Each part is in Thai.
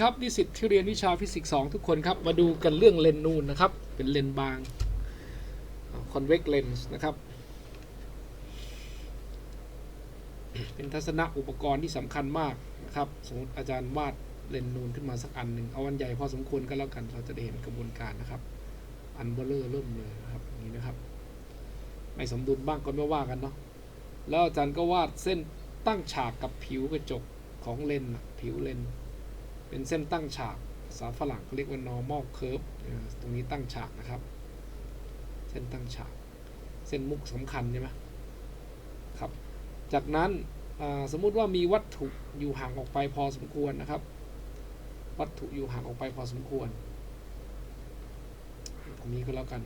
ครับนิสิตที่เรียนวิชาฟิสิกส์2ทุกคนครับ มาดูกันเรื่องเลนส์นูนนะครับ เป็นเลนส์บาง convex lens นะครับ เป็นทัศนะอุปกรณ์ที่สำคัญมากนะครับ สมมติอาจารย์วาดเลนส์นูนขึ้นมาสักอันหนึ่ง เอาอันใหญ่พอสมควรก็แล้วกันเราจะได้เห็นกระบวนการนะครับ อันเบลเลอร์เริ่มเลยนะครับอย่างนี้นะครับ ไม่สมดุลบ้างก็ไม่ว่ากันเนาะแล้วอาจารย์ก็วาดเส้นตั้งฉากกับผิวกระจกของเลนส์ผิวเลนส์ เป็นเส้นตั้งฉากภาษาฝรั่งเขาเรียกว่า normal curve ตรงนี้ตั้งฉากนะครับ เส้นตั้งฉาก เส้นมุกสำคัญใช่ไหมครับ จากนั้นสมมุติว่ามีวัตถุอยู่ห่างออกไปพอสมควรนะครับ วัตถุอยู่ห่างออกไปพอสมควรตรงนี้ก็แล้วกัน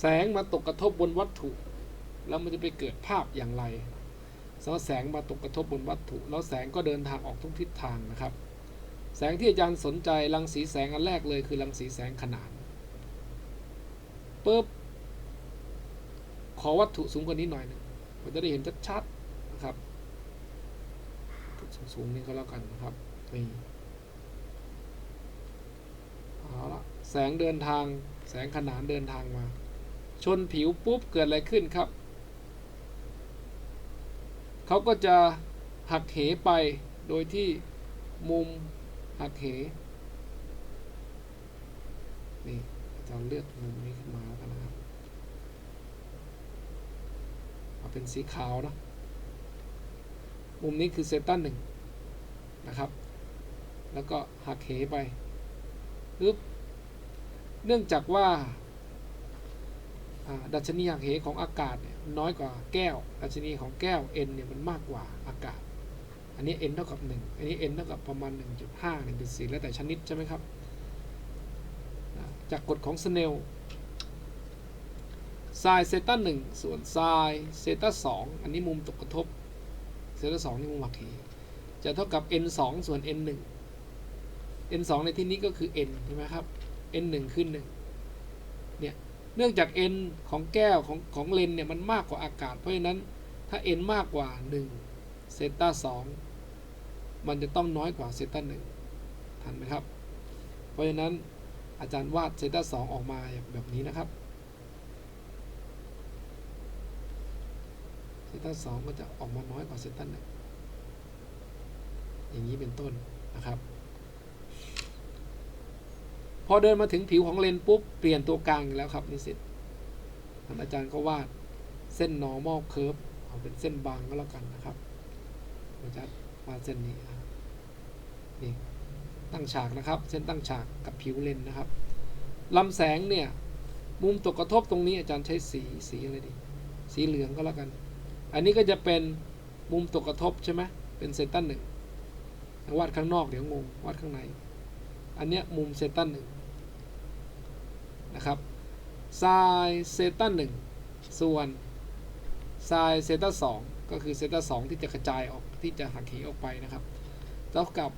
แสงมาตกกระทบบนวัตถุ แล้วมันจะไปเกิดภาพอย่างไร แล้วแสงมาตกกระทบบนวัตถุ แล้วแสงก็เดินทางออกทุกทิศทางนะครับ แสงที่อาจารย์สนใจรังสีแสงอันแรกเลยคือรังสีแสงขนานปุ๊บขอวัตถุสูงกว่านี้หน่อยหนึงมันจะได้เห็นชัดๆนะครับสูงๆนี่ก็แล้วกันนะครับนี่เอาละแสงเดินทางแสงขนานเดินทางมา ชนผิวปุ๊บเกิดอะไรขึ้นครับ เขาก็จะหักเหไปโดยที่มุมหักเหนี่อาจารย์เลือกมุมนี้ขึ้นมาแล้วกันนะครับเอาเป็นสีขาวนะมุมนี้คือเซตาหนึ่งนะครับ แล้วก็หักเหไปปึ๊บเนื่องจากว่า ดัชนีหักเหของอากาศเนี่ยน้อยกว่าแก้ว ดัชนีของแก้ว n เนี่ยมันมากกว่าอากาศ อันนี้ n เท่ากับ 1 อันนี้ n เท่ากับประมาณ 1.5 1.4 แล้วแต่ชนิดใช่ไหมครับ จากกฎของสเนลไซน์เซตา1ส่วนไซน์เซต้า2อันนี้มุมตกกระทบเซตา2นี่มุมหักเหจะเท่ากับ n 2ส่วน n 1 n 2ในที่นี้ก็คือ n ใช่ไหมครับ n 1คือ1 เนื่องจาก n ของแก้วของของเลนเนี่ยมันมากกว่าอากาศ เพราะฉะนั้นถ้า n มากกว่า1เซต้า2มันจะต้องน้อยกว่าเซตา1ทันไหมครับ เพราะฉะนั้นอาจารย์วาดเซต้า2ออกมาแบบนี้นะครับเซต้า2ก็จะออกมาน้อยกว่าเซตา1อย่างนี้เป็นต้นนะครับ พอเดินมาถึงผิวของเลนปุ๊บ เปลี่ยนตัวกลางอีกแล้วครับนิสิตท่านอาจารย์ก็วาดเส้น normal curve เอาเป็นเส้นบางก็แล้วกันนะครับอาจารย์วาดเส้นนี้นี่ตั้งฉากนะครับ เส้นตั้งฉากกับผิวเลนนะครับลำแสงเนี่ยมุมตกกระทบตรงนี้อาจารย์ใช้สีสีอะไรดี สีเหลืองก็แล้วกัน อันนี้ก็จะเป็นมุมตกกระทบใช่ไหมเป็นเซนตันหนึ่งวาดข้างนอกเดี๋ยวงงวาดข้างใน อันเนี้ยมุมเซตันหนึ่งนะครับไซน์เซตาหนึ่งส่วนไซน์เซตาสองก็คือเซตาสองที่จะกระจายออกที่จะหักเหออกไปนะครับเท่ากับ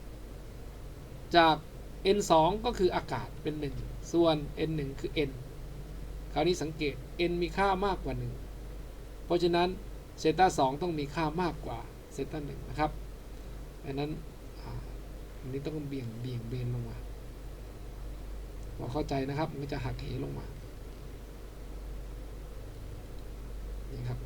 จาก n 2ก็คืออากาศเป็น 1 ส่วน n 1คือ n คราวนี้สังเกต n มีค่ามากกว่า 1 เพราะฉะนั้นเซต้าสองต้องมีค่ามากกว่าเซต้าหนึ่งนะครับดังนั้นอันนี้ต้องเบี่ยงเบี่ยงเบนลงมา พอเข้าใจนะครับมันจะหักเหลงมา นี่ครับ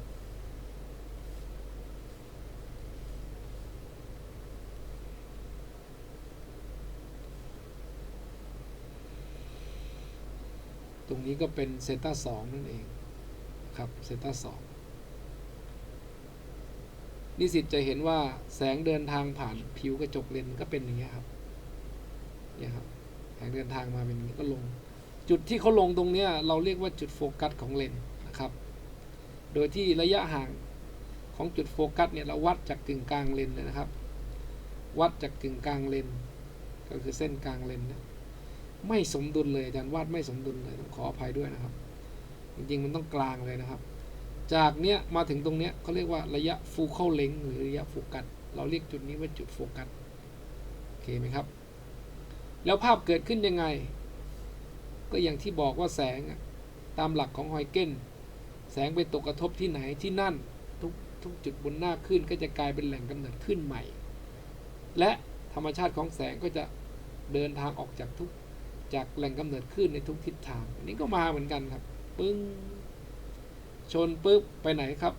ตรงนี้ก็เป็นเซต้าสองนั่นเองครับเซต้าสองนิสิตจะเห็นว่าแสงเดินทางผ่านผิวกระจกเลนส์ก็เป็นอย่างเงี้ยครับเนี่ยครับ งเดินทางมาเป็นอย่างนี้ก็ลง จุดที่เขาลงตรงเนี้ยเราเรียกว่าจุดโฟกัสของเลนนะครับ โดยที่ระยะห่างของจุดโฟกัสเนี่ยเราวัดจากกึ่งกลางเลนเลยนะครับ วัดจากกึ่งกลางเลน ก็คือเส้นกลางเลนเนี่ยไม่สมดุลเลยอาจารย์วาดไม่สมดุลเลยต้องขออภัยด้วยนะครับ จริงๆมันต้องกลางเลยนะครับ จากเนี้ยมาถึงตรงเนี้ยเขาเรียกว่าระยะฟูเข้าเลงหรือระยะโฟกัสเราเรียกจุดนี้ว่าจุดโฟกัสโอเคไหมครับ แล้วภาพเกิดขึ้นยังไง ก็อย่างที่บอกว่าแสงตามหลักของฮอยเกนแสงไปตกกระทบที่ไหนที่นั่น ทุกทุกจุดบนหน้าขึ้นก็จะกลายเป็นแหล่งกำเนิดขึ้นใหม่ และธรรมชาติของแสงก็จะเดินทางออกจากทุกจากแหล่งกำเนิดคลื่นในทุกทิศทางอันนี้ก็มาเหมือนกันครับ ปึ้ง ชนปุ๊บไปไหนครับ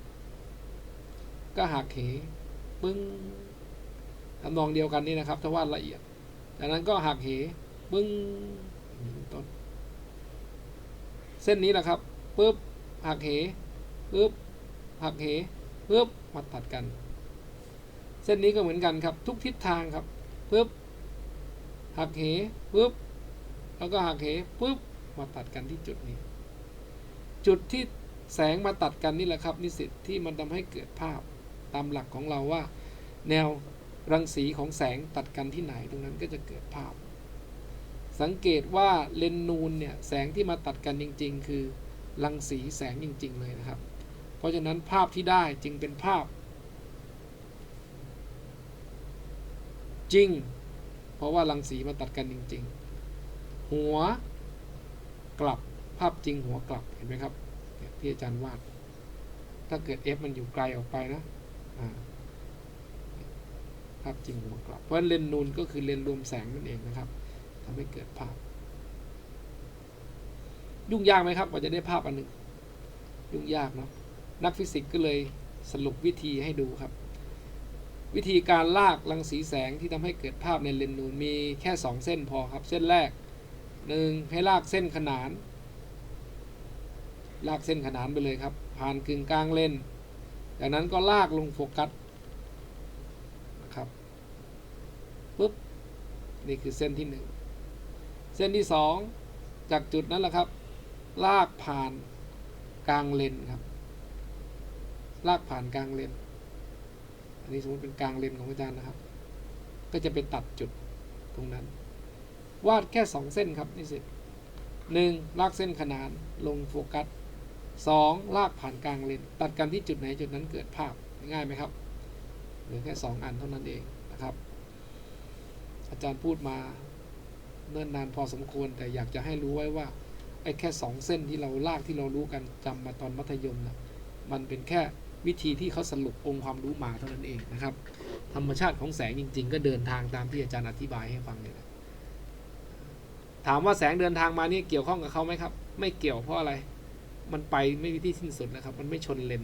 ก็หักเหปึ้งทำนองเดียวกันนี่นะครับ ถ้าว่าละเอียด จากนั้นก็หักเหปึ้งต้น เส้นนี้แหละครับปุ๊บหักเหปุ๊บหักเหปุ๊บมาตัดกัน เส้นนี้ก็เหมือนกันครับ ทุกทิศทางครับปุ๊บหักเหปุ๊บแล้วก็หักเหปุ๊บมาตัดกันที่จุดนี้ จุดที่แสงมาตัดกันนี่แหละครับ นิสิตที่มันทำให้เกิดภาพตามหลักของเราว่า แนว รังสีของแสงตัดกันที่ไหนตรงนั้นก็จะเกิดภาพ สังเกตว่าเลนนูนเนี่ยแสงที่มาตัดกันจริง ๆ คือรังสีแสงจริง ๆ เลยนะครับ เพราะฉะนั้นภาพที่ได้จึงเป็นภาพ จริง เพราะว่ารังสีมาตัดกันจริง ๆ หัวกลับภาพจริงหัวกลับเห็นไหมครับเที่อาจารย์วาด ถ้าเกิด F มันอยู่ไกลออกไปนะอ่า ภาพจริงหัวกลับเพราะเลนส์นูนก็คือเลนส์รวมแสงนั่นเองนะครับทำให้เกิดภาพ ยุ่งยากไหมครับกว่าจะได้ภาพอันหนึ่งยุ่งยากเนาะนักฟิสิกส์ก็เลยสรุปวิธีให้ดูครับ วิธีการลากรังสีแสงที่ทำให้เกิดภาพในเลนส์นูนมีแค่ 2 เส้นพอครับ เส้นแรกหนึ่งให้ลากเส้นขนาน ลากเส้นขนานไปเลยครับ ผ่านกึ่งกลางเลนจากนั้นก็ลากลงโฟกัสนะครับปุ๊บ นี่คือเส้นที่หนึ่งเส้นที่สองจากจุดนั้นแหละครับ ลากผ่านกลางเลนครับ ลากผ่านกลางเลน อันนี้สมมติเป็นกลางเลนของอาจารย์นะครับ ก็จะไปตัดจุดตรงนั้น วาดแค่สองเส้นครับนี่สิหนึ่งลากเส้นขนานลงโฟกัสสองลากผ่านกลางเลน ตัดกันที่จุดไหนจุดนั้นเกิดภาพง่ายไหมครับเหลือแค่สองอันเท่านั้นเองนะครับ อาจารย์พูดมาเนิ่นนานพอสมควร แต่อยากจะให้รู้ไว้ว่าไอ้แค่สองเส้นที่เราลากที่เรารู้กันจำมาตอนมัธยมนะมันเป็นแค่วิธีที่เขาสรุปองค์ความรู้มาเท่านั้นเองนะครับ ธรรมชาติของแสงจริง ๆ ก็เดินทางตามที่อาจารย์อธิบายให้ฟังเลยนะถามว่าแสงเดินทางมานี่เกี่ยวข้องกับเขาไหมครับ ไม่เกี่ยวเพราะอะไร มันไปไม่มีที่สิ้นสุดนะครับ มันไม่ชนเลน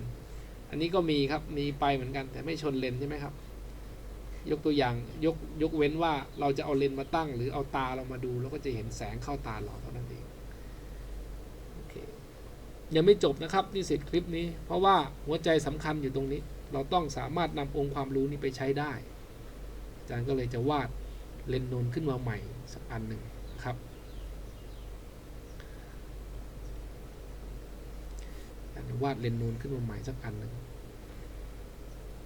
อันนี้ก็มีครับ มีไปเหมือนกันแต่ไม่ชนเลนใช่ไหมครับ ยกตัวอย่างยกยกเว้นว่าเราจะเอาเลนมาตั้ง หรือเอาตาเรามาดูเราก็จะเห็นแสงเข้าตาเราเท่านั้นเองโอเคยังไม่จบนะครับนี่เสร็จคลิปนี้ เพราะว่าหัวใจสำคัญอยู่ตรงนี้ เราต้องสามารถนำองค์ความรู้นี้ไปใช้ได้ อาจารย์ก็เลยจะวาดเลนส์นนขึ้นมาใหม่สักอันหนึ่งนะครับอาจารย์วาดเลนส์นูนขึ้นมาใหม่สักอันหนึ่ง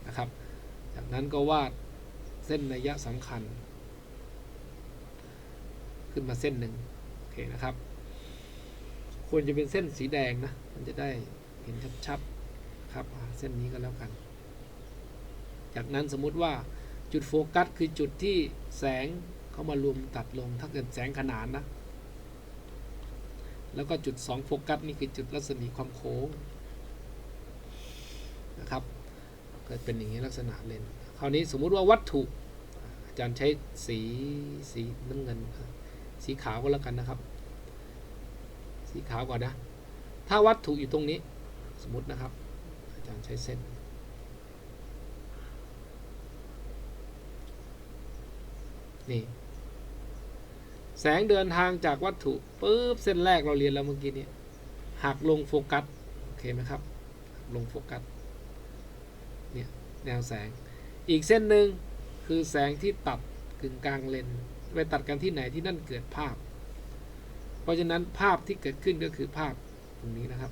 นะครับ จากนั้นก็วาด เส้นนัยะสำคัญ ขึ้นมาเส้นหนึ่งโอเคนะครับ ควรจะเป็นเส้นสีแดงนะ มันจะได้เห็นชัดๆครับเส้นนี้ก็แล้วกัน จากนั้นสมมุติว่าจุดโฟกัสคือจุดที่แสงเข้ามารวมตัดลงถ้าเกิดแสงขนานนะ แล้วก็จุด 2 โฟกัสนี่คือจุดรัศมีความโค้งนะครับ เกิดเป็นอย่างนี้ลักษณะเลน ราวนี้สมมุติว่าวัตถุ อาจารย์ใช้สีสีน้ำเงิน สีขาวก็แล้วกันนะครับ สีขาวก่อนนะ ถ้าวัตถุอยู่ตรงนี้ สมมตินะครับ อาจารย์ใช้เส้น นี่ แสงเดินทางจากวัตถุปุ๊บเส้นแรกเราเรียนแล้วเมื่อกี้นี้หักลงโฟกัส โอเคไหมครับ ลงโฟกัส เนี่ย แนวแสง อีกเส้นหนึ่งคือแสงที่ตัดกึ่งกลางเลนไปตัดกันที่ไหนที่นั่นเกิดภาพ เพราะฉะนั้นภาพที่เกิดขึ้นก็คือภาพตรงนี้นะครับ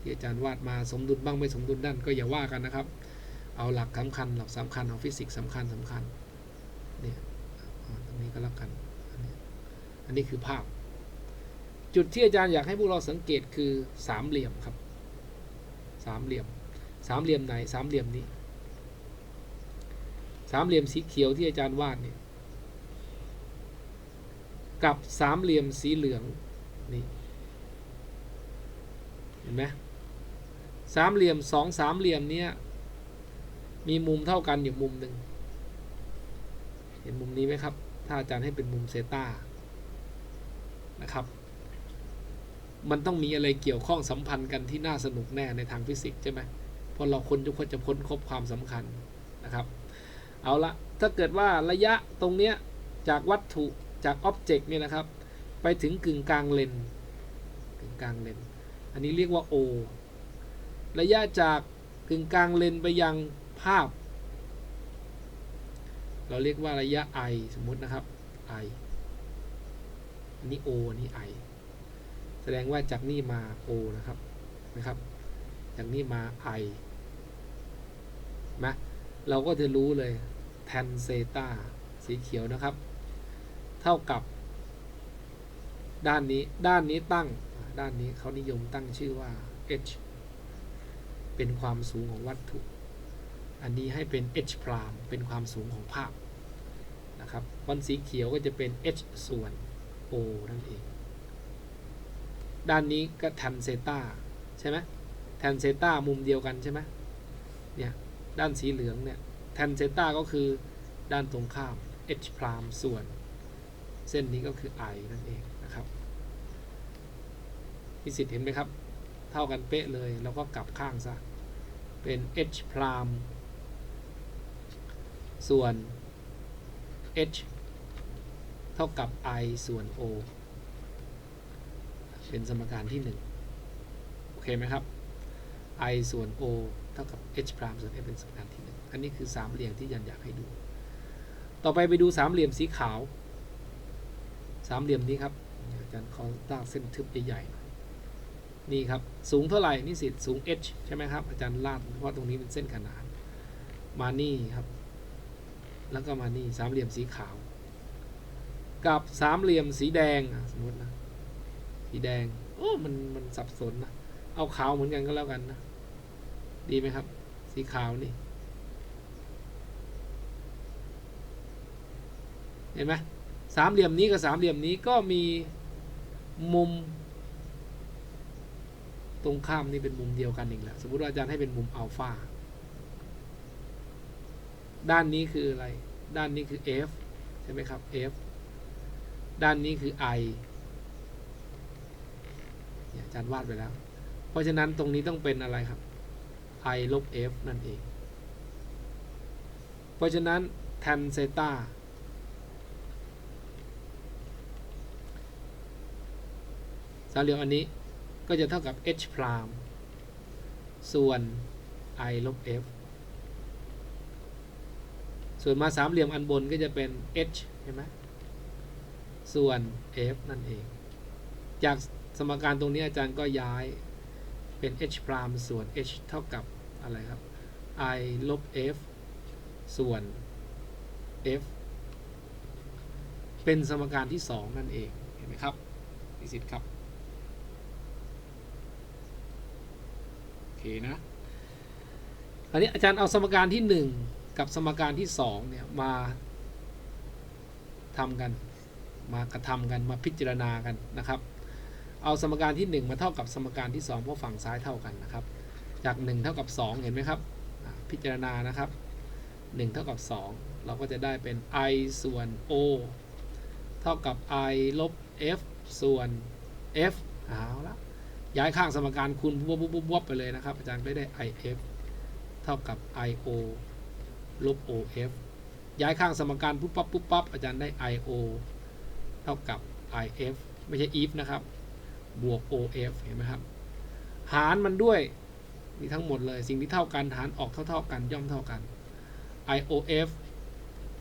ที่อาจารย์วาดมาสมดุลบ้างไม่สมดุลนั่นก็อย่าว่ากันนะครับ เอาหลักสำคัญหลักสำคัญของฟิสิกส์สำคัญสำคัญเนี่ยตรงนี้ก็แล้วกันอันนี้อันนี้คือภาพ จุดที่อาจารย์อยากให้พวกเราสังเกตคือสามเหลี่ยมครับ สามเหลี่ยม สามเหลี่ยมไหน สามเหลี่ยมนี้ สามเหลี่ยมสีเขียวที่อาจารย์วาดเนี่ย กับสามเหลี่ยมสีเหลืองนี่เห็นไหมสามเหลี่ยมสองสามเหลี่ยมเนี้ยมีมุมเท่ากันอยู่มุมหนึ่งเห็นมุมนี้ไหมครับ ถ้าอาจารย์ให้เป็นมุมเซตานะครับ มันต้องมีอะไรเกี่ยวข้องสัมพันธ์กันที่น่าสนุกแน่ในทางฟิสิกส์ใช่ไหมเพราะเราคนทุกคนจะค้นคบความสำคัญนะครับ เอาละถ้าเกิดว่าระยะตรงเนี้ยจากวัตถุจากอ็อบเจกต์เนี่ยนะครับ ไปถึงกึ่งกลางเลนกึ่งกลางเลน อันนี้เรียกว่า O ระยะจากกึ่งกลางเลนไปยังภาพ เราเรียกว่าระยะ i สมมุตินะครับ i อันนี้ O อันนี้ i แสดงว่าจากนี่มา O นะครับนะครับ จากนี่มา i นะเราก็จะรู้เลย tan เซตาสีเขียวนะครับ เท่ากับ ด้านนี้ด้านนี้ตั้งด้านนี้เขานิยมตั้งชื่อว่า h เป็นความสูงของวัตถุ อันนี้ให้เป็น h พรามเป็นความสูงของภาพนะครับวันสีเขียวก็จะเป็น h ส่วน o นั่นเอง ด้านนี้ก็ tan เซตาใช่ไหม tan เซตามุมเดียวกันใช่ไหมเนี่ยด้านสีเหลืองเนี่ย tan เซตาก็คือด้านตรงข้าม h พรามส่วน เส้นนี้ก็คือ i นั่นเองนะครับมีสิทธิ์เห็นไหมครับ เท่ากันเป๊ะเลยแล้วก็กลับข้างซะ เป็น h พรามส่วน h เท่ากับ i ส่วน o เป็นสมการที่ 1 โอเคไหมครับ i ส่วน o เท่ากับ h พรามส่วน f เป็นสมการที่ 1 อันนี้คือสามเหลี่ยมที่ยันอยากให้ดู ต่อไปไปดูสามเหลี่ยมสีขาว สามเหลี่ยมนี้ครับอาจารย์ขอตั้งเส้นทึบใหญ่ๆนี่ครับ สูงเท่าไหร่นี่สิสูง h ใช่ไหมครับ อาจารย์ลาดเพราะตรงนี้เป็นเส้นขนาน มานี่ครับ แล้วก็มานี่สามเหลี่ยมสีขาว กับสามเหลี่ยมสีแดงสมมตินะ สีแดง โอ้ มัน มันสับสนนะ เอาขาวเหมือนกันก็แล้วกันนะ ดีไหมครับ สีขาวนี่ เห็นไหมสามเหลี่ยมนี้กับสามเหลี่ยมนี้ก็มีมุม ตรงข้ามนี่เป็นมุมเดียวกันอีกแล้ว สมมติว่าอาจารย์ให้เป็นมุมอัลฟาด้านนี้คืออะไร ด้านนี้คือ f ใช่ไหมครับ f ด้านนี้คือ i อาจารย์วาดไปแล้ว เพราะฉะนั้นตรงนี้ต้องเป็นอะไรครับ i ลบ f นั่นเอง เพราะฉะนั้น tan เซตาสามเหลี่ยมอันนี้ก็จะเท่ากับ h พรามส่วน i ลบ f ส่วนมาสามเหลี่ยมอันบนก็จะเป็น h ใช่ไหมส่วน f นั่นเอง จาก สมการตรงนี้อาจารย์ก็ย้ายเป็น h พรามส่วน h เท่ากับอะไรครับ i ลบ f ส่วน f เป็นสมการที่ 2 นั่นเอง เห็นไหมครับนิสิตครับ โอเคนะอันนี้อาจารย์เอาสมการที่ 1 กับสมการที่ 2 เนี่ย มาทำกัน มากระทำกันมาพิจารณากันนะครับ เอาสมการที่ 1 มาเท่ากับสมการที่ 2 เพราะฝั่งซ้ายเท่ากันนะครับ จาก 1 เท่ากับ 2 เห็นไหมครับ พิจารณานะครับ 1 เท่ากับ 2 เราก็จะได้เป็น i ส่วน o เท่ากับ i ลบ f ส่วน f เอาละย้ายข้างสมการคูณบวบวบวบไปเลยนะครับ อาจารย์ไม่ได้ i f เท่ากับ i o ลบ o f ย้ายข้างสมการปุ๊บปั๊บปุ๊บปั๊บอาจารย์ได้ i o เท่ากับ i f ไม่ใช่ if นะครับ บวก o f เห็นไหมครับ หารมันด้วยนี่ทั้งหมดเลย สิ่งที่เท่ากันหารออกเท่า ๆ กันย่อมเท่ากัน IOF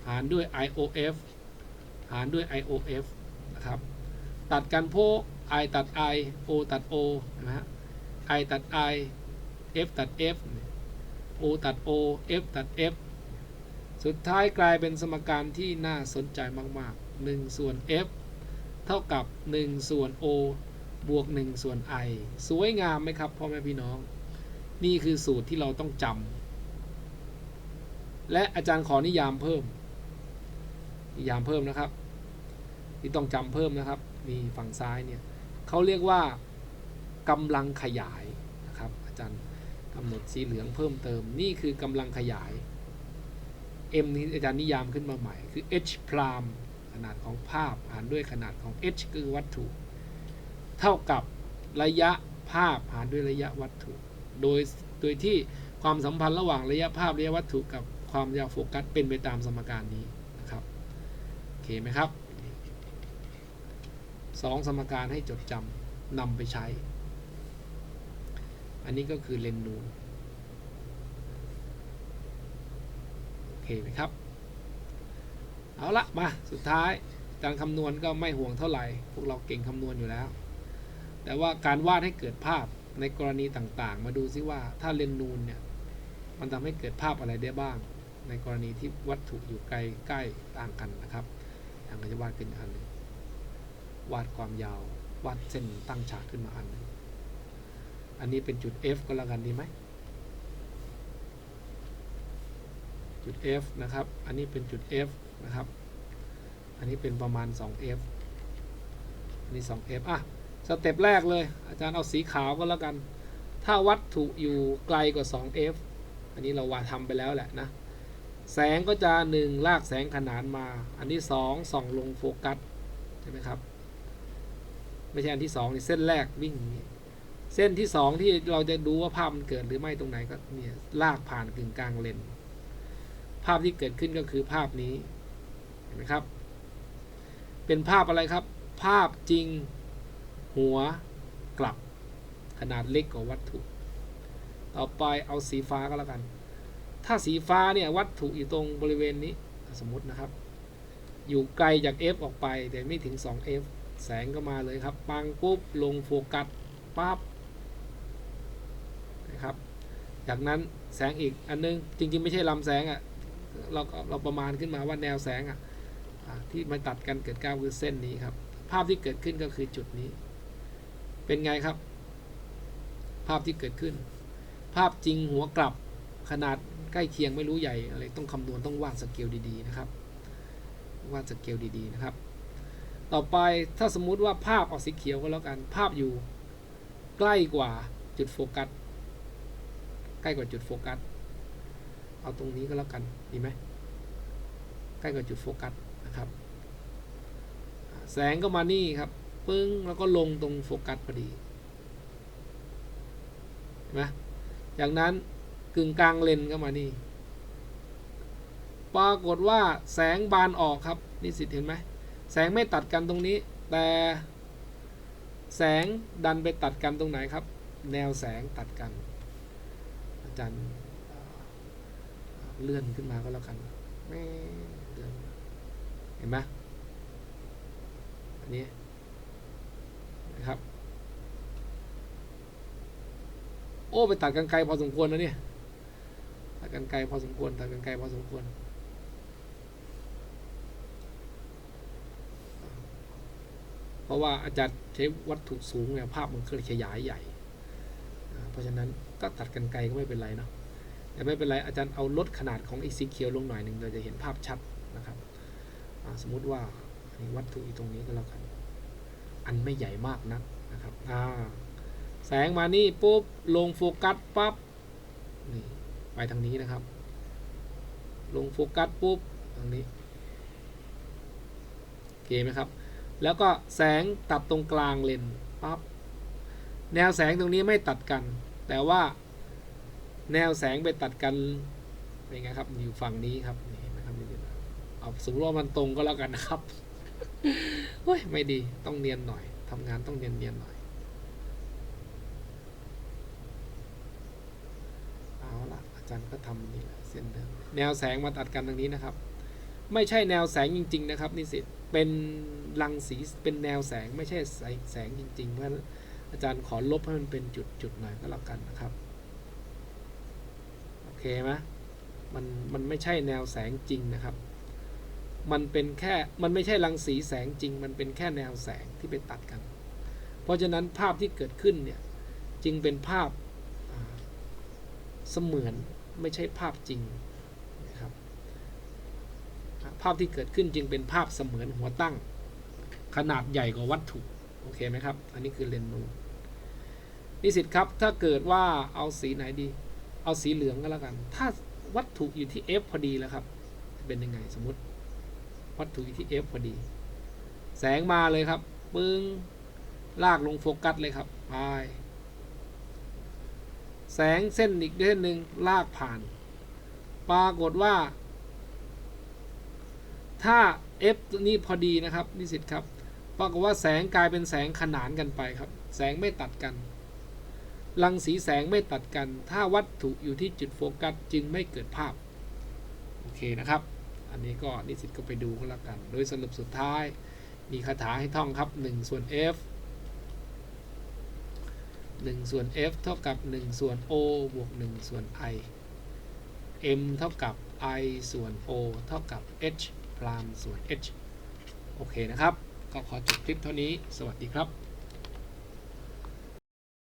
หารด้วย IOF หารด้วย IOF นะครับ ตัดกันโพ I ตัด I O ตัด O นะฮะ I ตัด I F ตัด F O ตัด O F ตัด F สุดท้ายกลายเป็นสมการที่น่าสนใจมาก ๆ 1 ส่วน F เท่ากับ 1 ส่วน O บวก 1 ส่วน I สวยงามไหมครับพ่อแม่พี่น้อง นี่คือสูตรที่เราต้องจำและอาจารย์ขอนิยามเพิ่ม นิยามเพิ่มนะครับ ที่ต้องจำเพิ่มนะครับมีฝั่งซ้ายเนี่ยเขาเรียกว่ากำลังขยายนะครับ อาจารย์กำหนดสีเหลืองเพิ่มเติม นี่คือกำลังขยาย m นี้อาจารย์นิยามขึ้นมาใหม่ คือ h พรามขนาดของภาพหารด้วยขนาดของ h คือวัตถุ เท่ากับระยะภาพหารด้วยระยะวัตถุ โดยโดยที่ความสัมพันธ์ระหว่างระยะภาพระยะวัตถุกับความยาวโฟกัสเป็นไปตามสมการนี้นะครับโอเคไหมครับสองสมการให้จดจำนำไปใช้ อันนี้ก็คือเลนส์นูนโอเคไหมครับ เอาละมาสุดท้ายการคำนวณก็ไม่ห่วงเท่าไหร่ พวกเราเก่งคำนวณอยู่แล้ว แต่ว่าการวาดให้เกิดภาพในกรณีต่างๆ มาดูซิว่าถ้าเลนนูนเนี่ยมันทำให้เกิดภาพอะไรได้บ้าง ในกรณีที่วัตถุอยู่ไกลใกล้ต่างกันนะครับอย่างก็จะวาดขึ้นอันหนึ่งวาดความยาววาดเส้นตั้งฉากขึ้นมาอันหนึ่งอันนี้เป็นจุด F ก็แล้วกันดีไหมจุด F นะครับ อันนี้เป็นจุด F นะครับ อันนี้เป็นประมาณ 2F อันนี้ 2F อะ สเต็ปแรกเลย อาจารย์เอาสีขาวก็แล้วกัน ถ้าวัตถุอยู่ไกลกว่า 2F อันนี้เราวาดทำไปแล้วแหละนะ แสงก็จะ 1 ลากแสงขนานมา อันที่ 2 ส่องลงโฟกัสใช่ไหมครับ ไม่ใช่อันที่2นี่เส้นแรกวิ่งอย่างนี้เส้นที่ 2 ที่เราจะดูว่าภาพมันเกิดหรือไม่ตรงไหนก็เนี่ยลากผ่านกึ่งกลางเลนภาพที่เกิดขึ้นก็คือภาพนี้เห็นไหมครับ เป็นภาพอะไรครับ ภาพจริง หัวกลับขนาดเล็กกว่าวัตถุ ต่อไปเอาสีฟ้าก็แล้วกัน ถ้าสีฟ้าเนี่ยวัตถุอยู่ตรงบริเวณนี้สมมตินะครับ อยู่ไกลจาก F ออกไปแต่ไม่ถึง 2F แสงก็มาเลยครับ ปังปุ๊บลงโฟกัสปั๊บนะครับ จากนั้นแสงอีกอันนึง จริงๆ ไม่ใช่ลำแสงอะ่ะเราเราประมาณขึ้นมาว่าแนวแสงอะ่ะที่มาตัดกันเกิดก้าวคือเส้นนี้ครับ ภาพที่เกิดขึ้นก็คือจุดนี้ เป็นไงครับ ภาพที่เกิดขึ้น ภาพจริงหัวกลับขนาดใกล้เคียงไม่รู้ใหญ่อะไรต้องคำนวณต้องวาดสเกลดีๆนะครับวาดสเกลดีๆนะครับ ต่อไปถ้าสมมุติว่าภาพออกสีเขียวก็แล้วกัน ภาพอยู่ใกล้กว่าจุดโฟกัส ใกล้กว่าจุดโฟกัส เอาตรงนี้ก็แล้วกันดีไหมใกล้กว่าจุดโฟกัสนะครับ แสงก็มานี่ครับ ปึ้งแล้วก็ลงตรงโฟกัสพอดีนไหมจากนั้นกึ่งกลางเลนก็มานี่ ปรากฏว่าแสงบานออกครับนี่สิเห็นไหมแสงไม่ตัดกันตรงนี้ แต่แสงดันไปตัดกันตรงไหนครับ แนวแสงตัดกัน อาจารย์เลื่อนขึ้นมาก็แล้วกันเห็นไหมอันนี้ นะครับ โอ้ ไปตัดกันไกลพอสมควรนะเนี่ย ตัดกันไกลพอสมควร ตัดกันไกลพอสมควร เพราะว่าอาจารย์ใช้วัตถุสูงเนี่ยภาพมันเคยขยายใหญ่ เพราะฉะนั้นก็ตัดกันไกลก็ไม่เป็นไรเนาะแต่ไม่เป็นไรอาจารย์เอาลดขนาดของไอซีเคียวลงหน่อยหนึ่งเราจะเห็นภาพชัดนะครับ สมมุติว่าวัตถุอยู่ตรงนี้ก็แล้วกัน อันไม่ใหญ่มากนักนะครับอ่าแสงมานี่ปุ๊บลงโฟกัสปั๊บนี่ไปทางนี้นะครับ ลงโฟกัสปุ๊บทางนี้โอเคไหมครับ แล้วก็แสงตัดตรงกลางเลนปั๊บแนวแสงตรงนี้ไม่ตัดกัน แต่ว่าแนวแสงไปตัดกันเป็นไงครับอยู่ฝั่งนี้ครับนี่เห็นไหมครับเอาสมมติว่ามันตรงก็แล้วกันนะครับ เฮ้ยไม่ดีต้องเนียนหน่อยทำงานต้องเนียนเนียนหน่อย เอาละอาจารย์ก็ทำนี่แหละเส้นเดิมแนวแสงมาตัดกันตรงนี้นะครับ ไม่ใช่แนวแสงจริง ๆ นะครับ นิสิตเป็นรังสีเป็นแนวแสงไม่ใช่แสงจริง ๆ เพราะอาจารย์ขอลบให้มันเป็นจุดๆหน่อยก็แล้วกันนะครับโอเคไหมมันมันไม่ใช่แนวแสงจริงนะครับ มันเป็นแค่มันไม่ใช่รังสีแสงจริง มันเป็นแค่แนวแสงที่ไปตัดกัน เพราะฉะนั้นภาพที่เกิดขึ้นเนี่ยจึงเป็นภาพเสมือนไม่ใช่ภาพจริงนะครับภาพที่เกิดขึ้นจึงเป็นภาพเสมือนหัวตั้ง ขนาดใหญ่กว่าวัตถุโอเคไหมครับ อันนี้คือเลนส์นูนนิสิตครับถ้าเกิดว่าเอาสีไหนดี เอาสีเหลืองก็แล้วกัน ถ้าวัตถุอยู่ที่ F พอดีแล้วครับ เป็นยังไงสมมติ วัตถุอยู่ที่ F พอดี แสงมาเลยครับ ปึ้ง ลากลงโฟกัสเลยครับไปแสงเส้นอีกเส้นหนึ่งลากผ่าน ปรากฏว่า ถ้า F นี่พอดีนะครับนิสิตครับ ปรากฏว่าแสงกลายเป็นแสงขนานกันไปครับ แสงไม่ตัดกัน รังสีแสงไม่ตัดกัน ถ้าวัตถุอยู่ที่จุดโฟกัสจึงไม่เกิดภาพ โอเคนะครับ อันนี้ก็นิสิตก็ไปดูก็แล้วกัน โดยสรุปสุดท้าย มีคาถาให้ท่องครับ 1 ส่วน f 1 ส่วน f เท่ากับ 1 ส่วน o บวก 1 ส่วน i m เท่ากับ i ส่วน o เท่ากับ h พรามส่วน h โอเคนะครับ ก็ขอจบคลิปเท่านี้ สวัสดีครับ